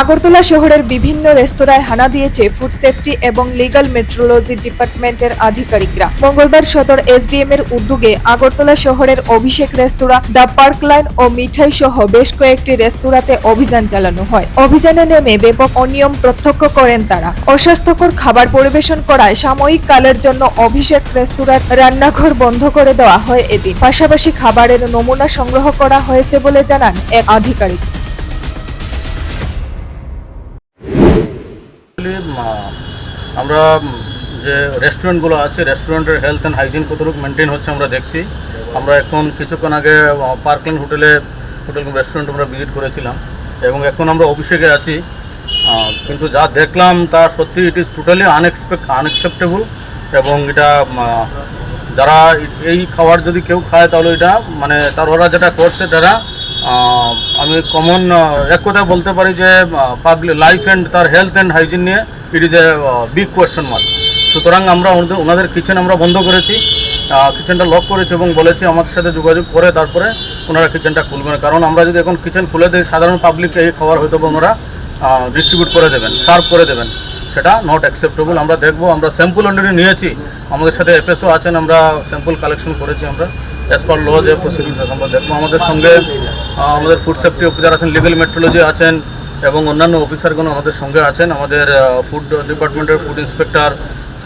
আগরতলা শহরের বিভিন্ন রেস্তোরাঁয় হানা দিয়েছে ফুড সেফটি এবং লিগ্যাল মেট্রোলজি ডিপার্টমেন্টের আধিকারিকরা। মঙ্গলবার সদর এসডিএম এর উদ্যোগে আগরতলা শহরের Abhishek restaurant, the Park Line ও মিঠাই সহ বেশ কয়েকটি রেস্তোরাঁতে অভিযান চালানো হয়। অভিযানে নেমে ব্যাপক অনিয়ম প্রত্যক্ষ করেন তারা। অস্বাস্থ্যকর খাবার পরিবেশন করায় সাময়িক কালের জন্য অভিষেক রেস্তোরাঁর রান্নাঘর বন্ধ করে দেওয়া হয় এদিন। পাশাপাশি খাবারের নমুনা সংগ্রহ করা হয়েছে বলে জানান এক আধিকারিক। আমরা যে রেস্টুরেন্টগুলো আছে রেস্টুরেন্টের হেলথ অ্যান্ড হাইজিন কতটুকু মেনটেন হচ্ছে আমরা দেখছি। আমরা এখন কিছুক্ষণ আগে পার্কল্যান্ড হোটেলে হোটেল রেস্টুরেন্ট আমরা ভিজিট করেছিলাম এবং এখন আমরা অভিষেকে আছি। কিন্তু যা দেখলাম তা সত্যি it is totally unexpect unacceptable এবং এটা যারা এই খাবার যদি কেউ খায় তাহলে এটা মানে তার ওরা যেটা করছে তারা আমি কমন এক কথা বলতে পারি যে পাবলিক লাইফ অ্যান্ড তার হেলথ অ্যান্ড হাইজিন নিয়ে it is a big question mark সুতরাং আমরা ওনাদের কিচেন আমরা বন্ধ করেছি কিচেনটা লক করেছি এবং বলেছি আমাদের সাথে যোগাযোগ করে তারপরে ওনারা কিচেনটা খুলবেন। কারণ আমরা যদি এখন কিচেন খুলে দিই, সাধারণ পাবলিককে এই খাবার হয়তো ওনারা ডিস্ট্রিবিউট করে দেবেন সার্ভ করে দেবেন। সেটা নট অ্যাকসেপ্টেবল আমরা দেখব, আমরা স্যাম্পল অলরেডি নিয়েছি। আমাদের সাথে এফএসও আছেন, আমরা স্যাম্পল কালেকশন করেছি আমরা। অ্যাজ পার ল যে প্রসিডিংস আমরা দেখব। আমাদের সঙ্গে আমাদের ফুড সেফটি অফিসার আছেন লিগেল মেট্রোলজি আছেন, এবং অন্যান্য অফিসারগণ আমাদের সঙ্গে আছেন। আমাদের ফুড ডিপার্টমেন্টের food inspector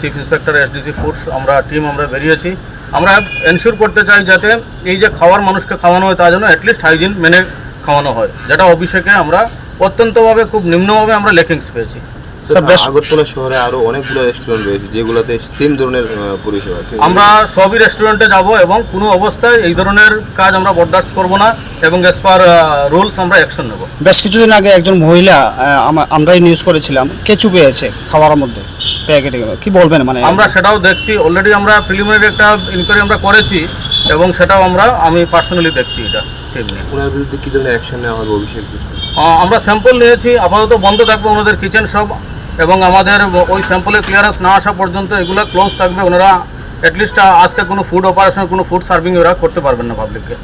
chief inspector SDC foods আমরা টিম আমরা বেরিয়েছি। আমরা এনশিওর করতে চাই যাতে এই যে খাওয়ার মানুষকে খাওয়ানো হয়, তা যেন অ্যাটলিস্ট হাইজিন মেনে খাওয়ানো হয়, যেটা অভিষেকে আমরা অত্যন্তভাবে, খুব নিম্নভাবে আমরা লেকিংস পেয়েছি। আগরতলা শহরে আরও অনেকগুলো রেস্টুরেন্ট রয়েছে যেগুলোতে সেম ধরনের পরিষেবা। আমরা সবই রেস্টুরেন্টে যাব এবং কোনো অবস্থায় এই ধরনের কাজ আমরা বরদাস্ত করব না এবং অ্যাজ পার রুলস আমরা অ্যাকশন নেব। বেশ কিছুদিন আগে একজন মহিলা আমরাই নিউজ করেছিলাম কেঁচু পেয়েছে খাবারের মধ্যে প্যাকেটে কি বলবেন মানে? আমরা সেটাও দেখছি অলরেডি আমরা প্রিলিমিনারি একটা ইনকোয়ারি আমরা করেছি এবং সেটাও আমরা আমি পার্সোনালি দেখছি এটা ওনার বিরুদ্ধে কি ধরনের অ্যাকশন নেওয়া হবে অভিষেক আমরা স্যাম্পল নিয়েছি আপাতত বন্ধ থাকবে ওনাদের কিচেন সব। এবং আমাদের ওই স্যাম্পলে ক্লিয়ারেন্স না আসা পর্যন্ত এগুলো ক্লোজ থাকবে। ওনারা অ্যাটলিস্ট আজকে কোনো ফুড অপারেশন কোনো ফুড সার্ভিং ওরা করতে পারবেন না পাবলিককে